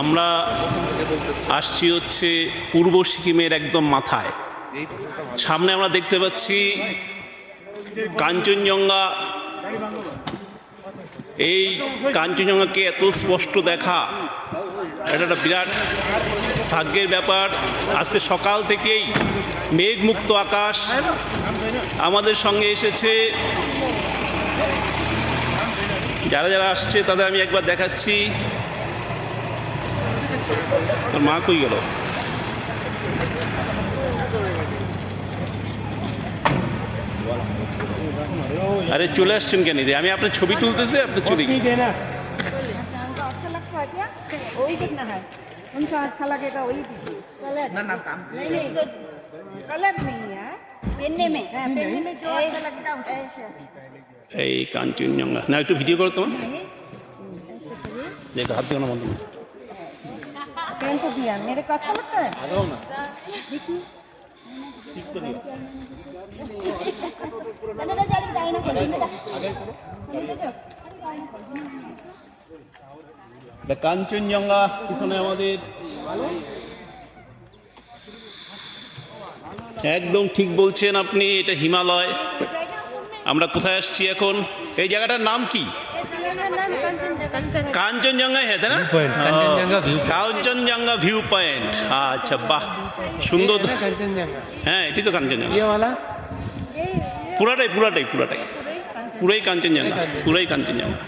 আমরা আসছি হচ্ছে পূর্ব সিকিমের একদম মাথায়। সামনে আমরা দেখতে পাচ্ছি কাঞ্চনজঙ্ঘা। এই কাঞ্চনজঙ্ঘাকে এত স্পষ্ট দেখা, এটা একটা বিরাট ভাগ্যের ব্যাপার। আজকে সকাল থেকেই মেঘমুক্ত আকাশ আমাদের সঙ্গে এসেছে। যারা যারা আসছে তাদের আমি একবার দেখাচ্ছি তোর মা কই গেল আরে চলে আসছেন কেন যে আমি আপনার ছবি তুলতেছি আপনি চলে গেছেন अच्छा हमको अच्छा लगता है क्या वही देखना है उनका अच्छा लगेगा वही दीजिए कलर না না দাম नहीं नहीं कलर नहीं है এই কাঞ্চনজঙ্ঘা না একটু ভিডিও করো তোমার দেখো হাত দিও না বন্ধু কাঞ্চনজঙ্ঘা পিছনে আমাদের একদম ঠিক বলছেন আপনি এটা হিমালয়। আমরা কোথায় আসছি এখন? এই জায়গাটার নাম কি? হ্যাঁ, কাঞ্চনজঙ্ঘা হ্যাঁ না? কাঞ্চনজঙ্ঘা ভিউ পয়েন্ট আচ্ছা বাহ সুন্দর। হ্যাঁ এটি তো কাঞ্চনজঙ্ঘা। পুরাটাই পুরাটাই পুরাটাই। পুরাই কাঞ্চনজঙ্ঘা পুরাই কাঞ্চনজঙ্ঘা।